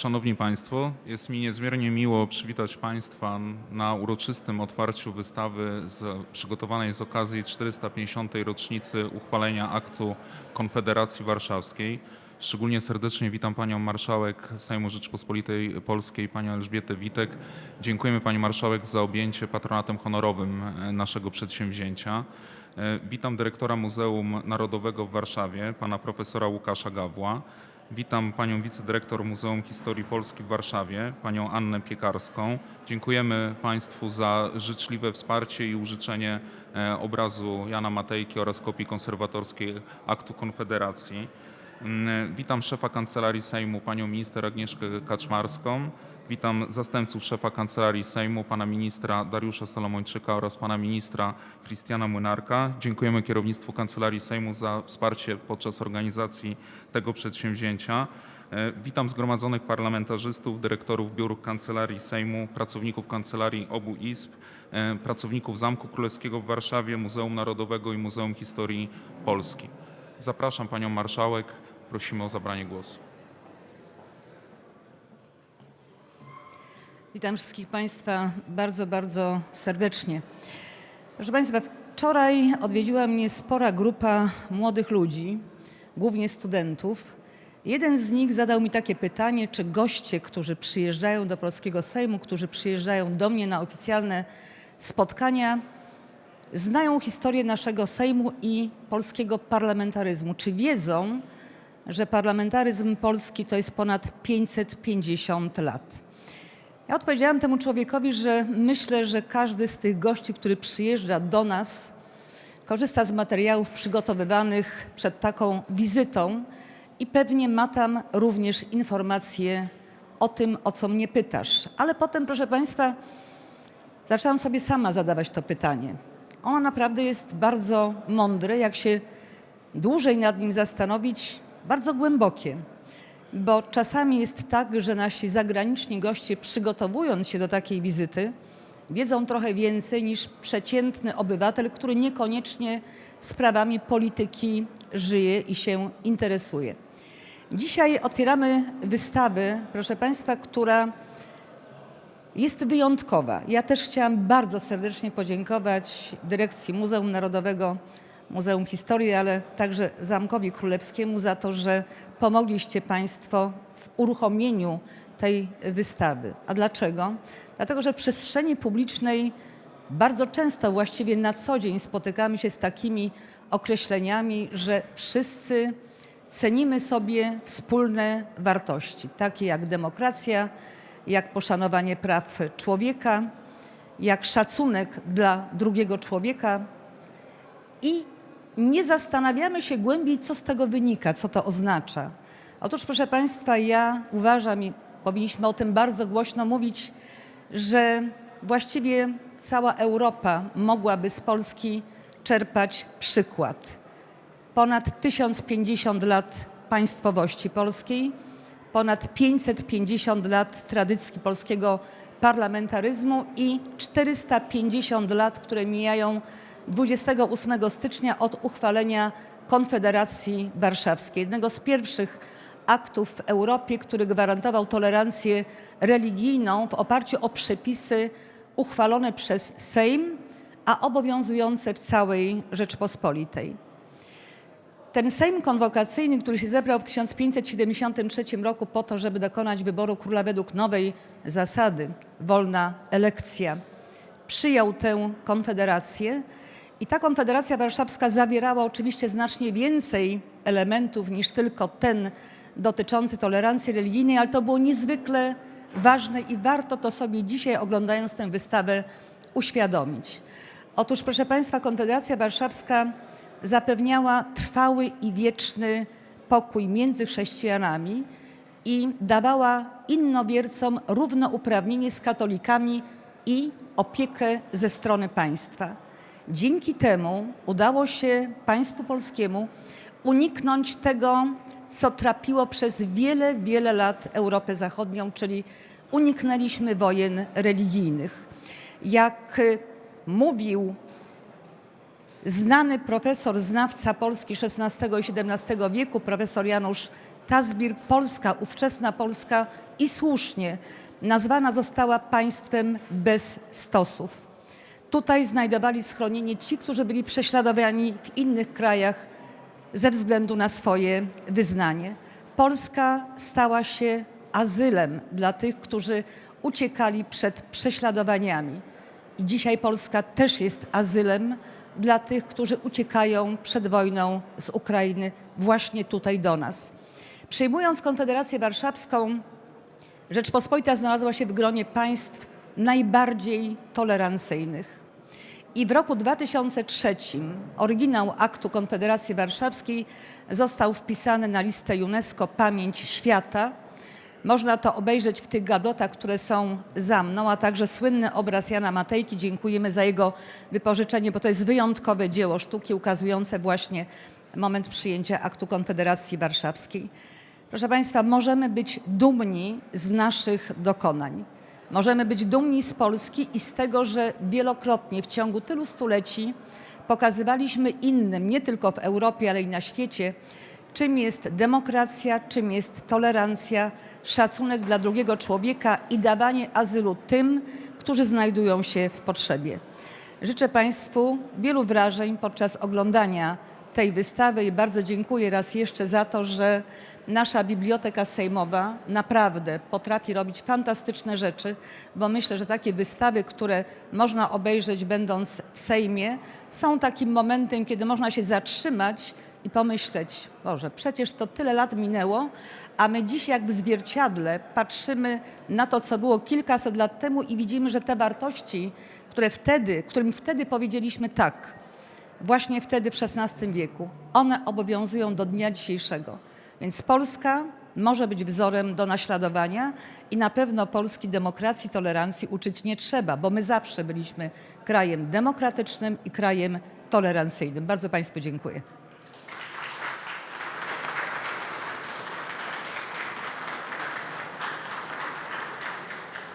Szanowni Państwo, jest mi niezmiernie miło przywitać Państwa na uroczystym otwarciu wystawy z, przygotowanej z okazji 450. rocznicy uchwalenia aktu Konfederacji Warszawskiej. Szczególnie serdecznie witam Panią Marszałek Sejmu Rzeczypospolitej Polskiej, Panią Elżbietę Witek. Dziękujemy Pani Marszałek za objęcie patronatem honorowym e, naszego przedsięwzięcia. E, Witam dyrektora Muzeum Narodowego w Warszawie, Pana Profesora Łukasza Gawła. Witam panią wicedyrektor Muzeum Historii Polski w Warszawie, panią Annę Piekarską. Dziękujemy państwu za życzliwe wsparcie i użyczenie e, obrazu Jana Matejki oraz kopii konserwatorskiej aktu Konfederacji. Mm, Witam szefa Kancelarii Sejmu, panią minister Agnieszkę Kaczmarską. Witam zastępców szefa Kancelarii Sejmu, pana ministra Dariusza Salomończyka oraz pana ministra Christiana Młynarka. Dziękujemy kierownictwu Kancelarii Sejmu za wsparcie podczas organizacji tego przedsięwzięcia. E, Witam zgromadzonych parlamentarzystów, dyrektorów biur Kancelarii Sejmu, pracowników Kancelarii obu izb, e, pracowników Zamku Królewskiego w Warszawie, Muzeum Narodowego i Muzeum Historii Polski. Zapraszam panią marszałek. Prosimy o zabranie głosu. Witam wszystkich Państwa bardzo, bardzo serdecznie. Proszę Państwa, wczoraj odwiedziła mnie spora grupa młodych ludzi, głównie studentów. Jeden z nich zadał mi takie pytanie, czy goście, którzy przyjeżdżają do polskiego Sejmu, którzy przyjeżdżają do mnie na oficjalne spotkania, znają historię naszego Sejmu i polskiego parlamentaryzmu. Czy wiedzą, że parlamentaryzm polski to jest ponad 550 lat? Ja odpowiedziałam temu człowiekowi, że myślę, że każdy z tych gości, który przyjeżdża do nas, korzysta z materiałów przygotowywanych przed taką wizytą i pewnie ma tam również informacje o tym, o co mnie pytasz. Ale potem, proszę Państwa, zaczęłam sobie sama zadawać to pytanie. Ono naprawdę jest bardzo mądre, jak się dłużej nad nim zastanowić, bardzo głębokie. Bo czasami jest tak, że nasi zagraniczni goście, przygotowując się do takiej wizyty, wiedzą trochę więcej niż przeciętny obywatel, który niekoniecznie sprawami polityki żyje i się interesuje. Dzisiaj otwieramy wystawę, proszę Państwa, która jest wyjątkowa. Ja też chciałam bardzo serdecznie podziękować dyrekcji Muzeum Narodowego, Muzeum Historii, ale także Zamkowi Królewskiemu za to, że pomogliście Państwo w uruchomieniu tej wystawy. A dlaczego? Dlatego, że w przestrzeni publicznej bardzo często, właściwie na co dzień spotykamy się z takimi określeniami, że wszyscy cenimy sobie wspólne wartości, takie jak demokracja, jak poszanowanie praw człowieka, jak szacunek dla drugiego człowieka i nie zastanawiamy się głębiej, co z tego wynika, co to oznacza. Otóż, proszę Państwa, ja uważam i powinniśmy o tym bardzo głośno mówić, że właściwie cała Europa mogłaby z Polski czerpać przykład. Ponad 1050 lat państwowości polskiej, ponad 550 lat tradycji polskiego parlamentaryzmu i 450 lat, które mijają 28 stycznia od uchwalenia Konfederacji Warszawskiej, jednego z pierwszych aktów w Europie, który gwarantował tolerancję religijną w oparciu o przepisy uchwalone przez Sejm, a obowiązujące w całej Rzeczpospolitej. Ten Sejm konwokacyjny, który się zebrał w 1573 roku po to, żeby dokonać wyboru króla według nowej zasady, wolna elekcja, przyjął tę konfederację i ta konfederacja warszawska zawierała oczywiście znacznie więcej elementów niż tylko ten dotyczący tolerancji religijnej, ale to było niezwykle ważne i warto to sobie dzisiaj, oglądając tę wystawę, uświadomić. Otóż, proszę Państwa, Konfederacja Warszawska zapewniała trwały i wieczny pokój między chrześcijanami i dawała innowiercom równouprawnienie z katolikami i opiekę ze strony państwa. Dzięki temu udało się państwu polskiemu uniknąć tego, co trapiło przez wiele, wiele lat Europę Zachodnią, czyli uniknęliśmy wojen religijnych. Jak y, mówił znany profesor, znawca Polski XVI i XVII wieku, profesor Janusz Tazbir, Polska, ówczesna Polska i słusznie nazwana została państwem bez stosów. Tutaj znajdowali schronienie ci, którzy byli prześladowani w innych krajach ze względu na swoje wyznanie. Polska stała się azylem dla tych, którzy uciekali przed prześladowaniami. I dzisiaj Polska też jest azylem dla tych, którzy uciekają przed wojną z Ukrainy właśnie tutaj do nas. Przyjmując Konfederację Warszawską, Rzeczpospolita znalazła się w gronie państw najbardziej tolerancyjnych. I w roku 2003 oryginał aktu Konfederacji Warszawskiej został wpisany na listę UNESCO Pamięć Świata. Można to obejrzeć w tych gablotach, które są za mną, a także słynny obraz Jana Matejki. Dziękujemy za jego wypożyczenie, bo to jest wyjątkowe dzieło sztuki ukazujące właśnie moment przyjęcia aktu Konfederacji Warszawskiej. Proszę Państwa, możemy być dumni z naszych dokonań. Możemy być dumni z Polski i z tego, że wielokrotnie w ciągu tylu stuleci pokazywaliśmy innym, nie tylko w Europie, ale i na świecie, czym jest demokracja, czym jest tolerancja, szacunek dla drugiego człowieka i dawanie azylu tym, którzy znajdują się w potrzebie. Życzę Państwu wielu wrażeń podczas oglądania tej wystawy i bardzo dziękuję raz jeszcze za to, że nasza Biblioteka Sejmowa naprawdę potrafi robić fantastyczne rzeczy, bo myślę, że takie wystawy, które można obejrzeć będąc w Sejmie, są takim momentem, kiedy można się zatrzymać i pomyśleć, Boże, przecież to tyle lat minęło, a my dziś jak w zwierciadle patrzymy na to, co było kilkaset lat temu i widzimy, że te wartości, które wtedy, którym wtedy powiedzieliśmy tak, właśnie wtedy w XVI wieku. One obowiązują do dnia dzisiejszego. Więc Polska może być wzorem do naśladowania i na pewno Polski demokracji, tolerancji uczyć nie trzeba, bo my zawsze byliśmy krajem demokratycznym i krajem tolerancyjnym. Bardzo Państwu dziękuję.